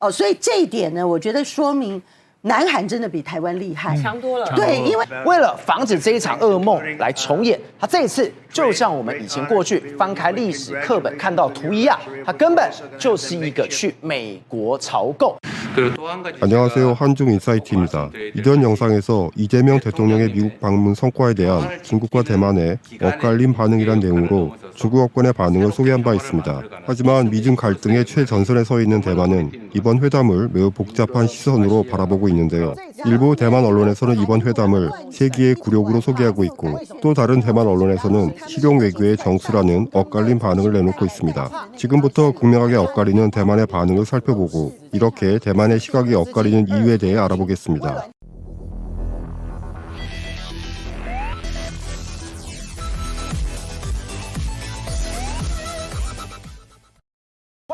哦，所以这一点呢，我觉得说明南韩真的比台湾厉害。强多了。对，因为为了防止这一场噩梦来重演，他这一次就像我们以前过去翻开历史课本看到图一样，他根本就是一个去美国朝贡。 안녕하세요. 한중 인사이트입니다. 이전 영상에서 이재명 대통령의 미국 방문 성과에 대한 중국과 대만의 엇갈린 반응이란 내용으로 중국 업권의 반응을 소개한 바 있습니다. 하지만 미중 갈등의 최전선에 서 있는 대만은 이번 회담을 매우 복잡한 시선으로 바라보고 있는데요. 일부 대만 언론에서는 이번 회담을 세기의 굴욕으로 소개하고 있고 또 다른 대만 언론에서는 실용 외교의 정수라는 엇갈린 반응을 내놓고 있습니다. 지금부터 극명하게 엇갈리는 대만의 반응을 살펴보고 이렇게 대만의 시각이 엇갈리는 이유에 대해 알아보겠습니다.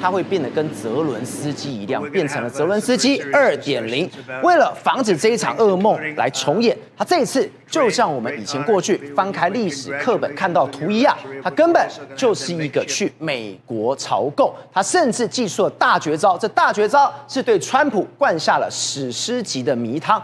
他会变得跟泽伦斯基一样，变成了泽伦斯基二点零。为了防止这一场噩梦来重演，他这一次就像我们以前过去翻开历史课本看到图一样，他根本就是一个去美国朝贡，他甚至技术了大绝招，这大绝招是对川普灌下了史诗级的迷汤。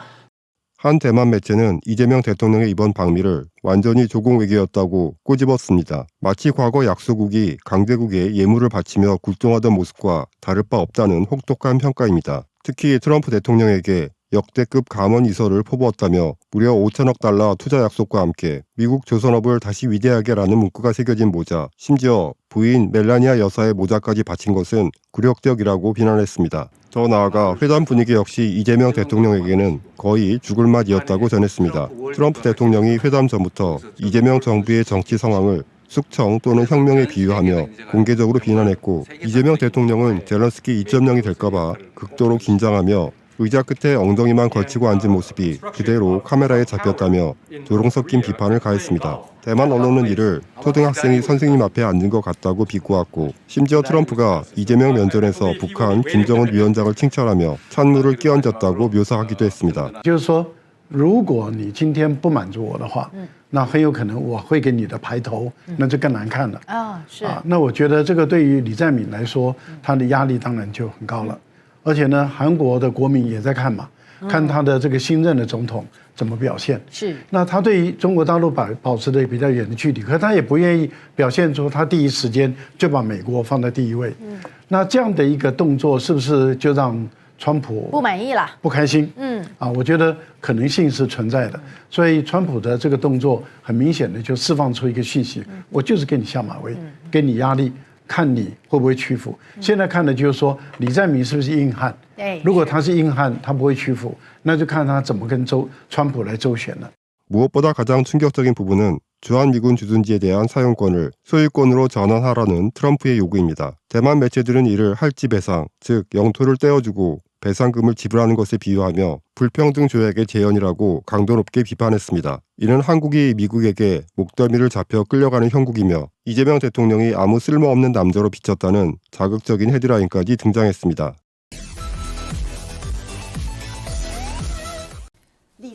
한 대만 매체는 이재명 대통령의 이번 방미를 완전히 조공 외교였다고 꼬집었습니다. 마치 과거 약소국이 강대국에 예물을 바치며 굴동하던 모습과 다를 바 없다는 혹독한 평가입니다. 특히 트럼프 대통령에게 역대급 감원 이설을 포부었다며 무려 5천억 달러 투자 약속과 함께 미국 조선업을 다시 위대하게라는 문구가 새겨진 모자, 심지어 부인 멜라니아 여사의 모자까지 바친 것은 굴욕적이라고 비난했습니다. 더 나아가 회담 분위기 역시 이재명 대통령에게는 거의 죽을 맛이었다고 전했습니다. 트럼프 대통령이 회담 전부터 이재명 정부의 정치 상황을 숙청 또는 혁명에 비유하며 공개적으로 비난했고 이재명 대통령은 젤런스키 2.0이 될까봐 극도로 긴장하며 의자 끝에 엉덩이만 걸치고 앉은 모습이 그대로 카메라에 잡혔다며 조롱 섞인 비판을 가했습니다. 대만 언론은 이를 초등학생이 선생님 앞에 앉은 것 같다고 비꼬았고 심지어 트럼프가 이재명 면전에서 북한 김정은 위원장을 칭찬하며 찬물을 끼얹었다고 묘사하기도 했습니다. 就是说，如果你今天不满足我的话，那很有可能我会给你的排头，那就更难看了。啊，是啊，那我觉得这个对于李在明来说，他的压力当然就很高了。 而且呢，韩国的国民也在看嘛，看他的这个新任的总统怎么表现。是。那他对于中国大陆保保持的比较远的距离，可他也不愿意表现出他第一时间就把美国放在第一位。嗯。那这样的一个动作，是不是就让川普不满意了。不开心，嗯。啊，我觉得可能性是存在的，所以川普的这个动作很明显的就释放出一个讯息，我就是给你下马威，给你压力，看你会不会屈服。现在看的就是说李在明是不是硬汉？对如果他是硬汉，他不会屈服，那就看他怎么跟周川普来周旋了。 무엇보다 가장 충격적인 부분은 주한미군 주둔지에 대한 사용권을 소유권으로 전환하라는 트럼프의 요구입니다. 대만 매체들은 이를 할지 배상, 즉 영토를 떼어주고 배상금을 지불하는 것에 비유하며 불평등 조약의 재현이라고 강도 높게 비판했습니다. 이는 한국이 미국에게 목덜미를 잡혀 끌려가는 형국이며 이재명 대통령이 아무 쓸모없는 남자로 비쳤다는 자극적인 헤드라인까지 등장했습니다.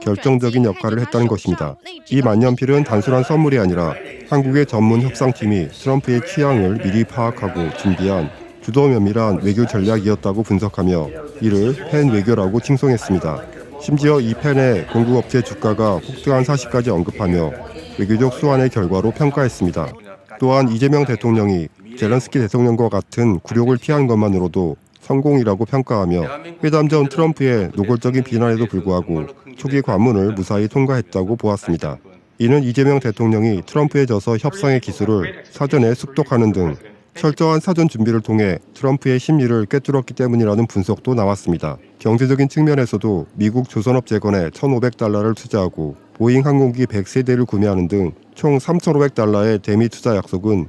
결정적인 역할을 했다는 것입니다. 이 만년필은 단순한 선물이 아니라 한국의 전문 협상팀이 트럼프의 취향을 미리 파악하고 준비한 주도 면밀한 외교 전략이었다고 분석하며 이를 팬 외교라고 칭송했습니다. 심지어 이 펜의 공급업체 주가가 폭등한 사실까지 언급하며 외교적 수완의 결과로 평가했습니다. 또한 이재명 대통령이 젤런스키 대통령과 같은 굴욕을 피한 것만으로도 성공이라고 평가하며 회담 전 트럼프의 노골적인 비난에도 불구하고 초기 관문을 무사히 통과했다고 보았습니다. 이는 이재명 대통령이 트럼프에 져서 협상의 기술을 사전에 숙독하는 등 철저한 사전 준비를 통해 트럼프의 심리를 꿰뚫었기 때문이라는 분석도 나왔습니다. 경제적인 측면에서도 미국 조선업 재건에 1,500달러를 투자하고 보잉 항공기 100세대를 구매하는 등 총 3,500달러의 대미 투자 약속은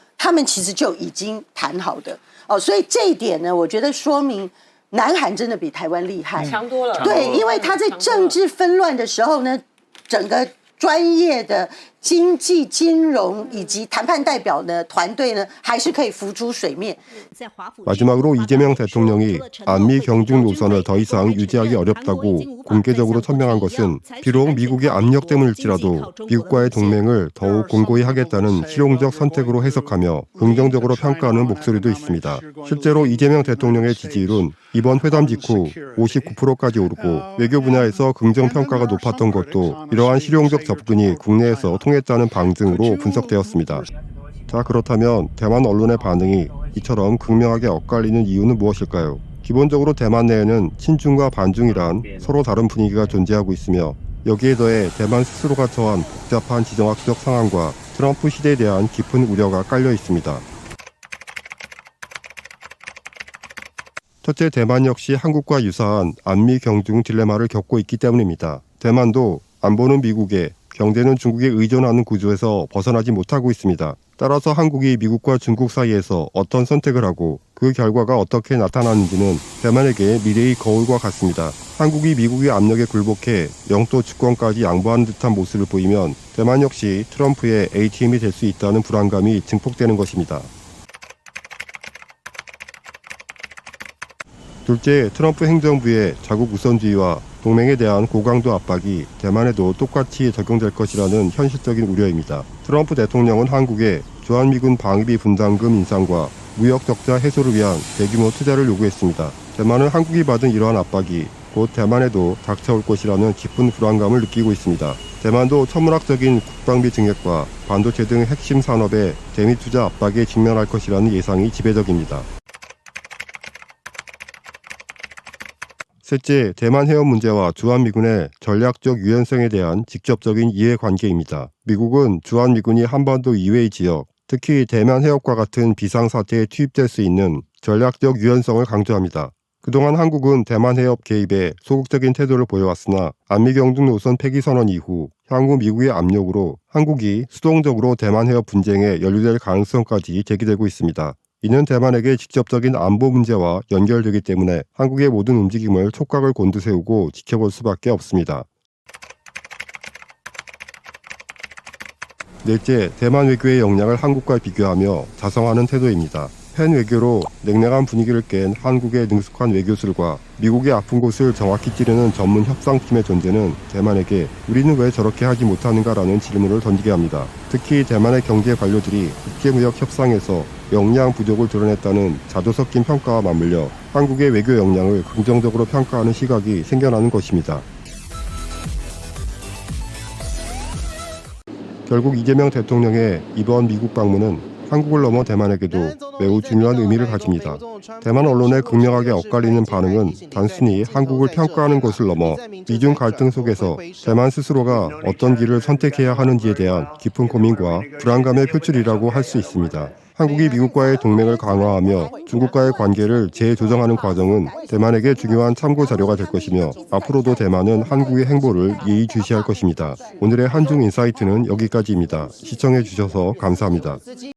他们其实就已经谈好的哦，所以这一点呢，我觉得说明南韩真的比台湾厉害。强多了。对，因为他在政治纷乱的时候呢，整个专业的经济、金融以及谈判代表的团队呢，还是可以浮出水面。 마지막으로 이재명 대통령이 안미 경중 노선을 더 이상 유지하기 어렵다고 공개적으로 천명한 것은 비록 미국의 압력 때문일지라도 미국과의 동맹을 더욱 공고히 하겠다는 실용적 선택으로 해석하며 긍정적으로 평가하는 목소리도 있습니다. 실제로 이재명 대통령의 지지율은 이번 회담 직후 59%까지 오르고 외교 분야에서 긍정 평가가 높았던 것도 이러한 실용적 접근이 국내에서 통 했다는 방증으로 분석되었습니다. 자 그렇다면 대만 언론의 반응이 이처럼 극명하게 엇갈리는 이유는 무엇일까요? 기본적으로 대만 내에는 친중과 반중이란 서로 다른 분위기가 존재하고 있으며 여기에 더해 대만 스스로가 처한 복잡한 지정학적 상황과 트럼프 시대에 대한 깊은 우려가 깔려 있습니다. 첫째, 대만 역시 한국과 유사한 안미 경중 딜레마를 겪고 있기 때문입니다. 대만도 안보는 미국에, 경제는 중국에 의존하는 구조에서 벗어나지 못하고 있습니다. 따라서 한국이 미국과 중국 사이에서 어떤 선택을 하고 그 결과가 어떻게 나타나는지는 대만에게 미래의 거울과 같습니다. 한국이 미국의 압력에 굴복해 영토 주권까지 양보하는 듯한 모습을 보이면 대만 역시 트럼프의 ATM이 될 수 있다는 불안감이 증폭되는 것입니다. 둘째, 트럼프 행정부의 자국 우선주의와 동맹에 대한 고강도 압박이 대만에도 똑같이 적용될 것이라는 현실적인 우려입니다. 트럼프 대통령은 한국에 주한미군 방위비 분담금 인상과 무역 적자 해소를 위한 대규모 투자를 요구했습니다. 대만은 한국이 받은 이러한 압박이 곧 대만에도 닥쳐올 것이라는 깊은 불안감을 느끼고 있습니다. 대만도 천문학적인 국방비 증액과 반도체 등 핵심 산업의 대미 투자 압박에 직면할 것이라는 예상이 지배적입니다. 셋째, 대만 해협 문제와 주한미군의 전략적 유연성에 대한 직접적인 이해관계입니다. 미국은 주한미군이 한반도 이외의 지역, 특히 대만 해협과 같은 비상사태에 투입될 수 있는 전략적 유연성을 강조합니다. 그동안 한국은 대만 해협 개입에 소극적인 태도를 보여왔으나 안미경중 노선 폐기 선언 이후 향후 미국의 압력으로 한국이 수동적으로 대만 해협 분쟁에 연루될 가능성까지 제기되고 있습니다. 이는 대만에게 직접적인 안보 문제와 연결되기 때문에 한국의 모든 움직임을 촉각을 곤두세우고 지켜볼 수밖에 없습니다. 넷째, 대만 외교의 역량을 한국과 비교하며 자성하는 태도입니다. 팬 외교로 냉랭한 분위기를 깬 한국의 능숙한 외교술과 미국의 아픈 곳을 정확히 찌르는 전문 협상팀의 존재는 대만에게 우리는 왜 저렇게 하지 못하는가라는 질문을 던지게 합니다. 특히 대만의 경제 관료들이 국제무역 협상에서 역량 부족을 드러냈다는 자조 섞인 평가와 맞물려 한국의 외교 역량을 긍정적으로 평가하는 시각이 생겨나는 것입니다. 결국 이재명 대통령의 이번 미국 방문은 한국을 넘어 대만에게도 매우 중요한 의미를 가집니다. 대만 언론의 극명하게 엇갈리는 반응은 단순히 한국을 평가하는 것을 넘어 미중 갈등 속에서 대만 스스로가 어떤 길을 선택해야 하는지에 대한 깊은 고민과 불안감의 표출이라고 할 수 있습니다. 한국이 미국과의 동맹을 강화하며 중국과의 관계를 재조정하는 과정은 대만에게 중요한 참고 자료가 될 것이며 앞으로도 대만은 한국의 행보를 예의주시할 것입니다. 오늘의 한중 인사이트는 여기까지입니다. 시청해 주셔서 감사합니다.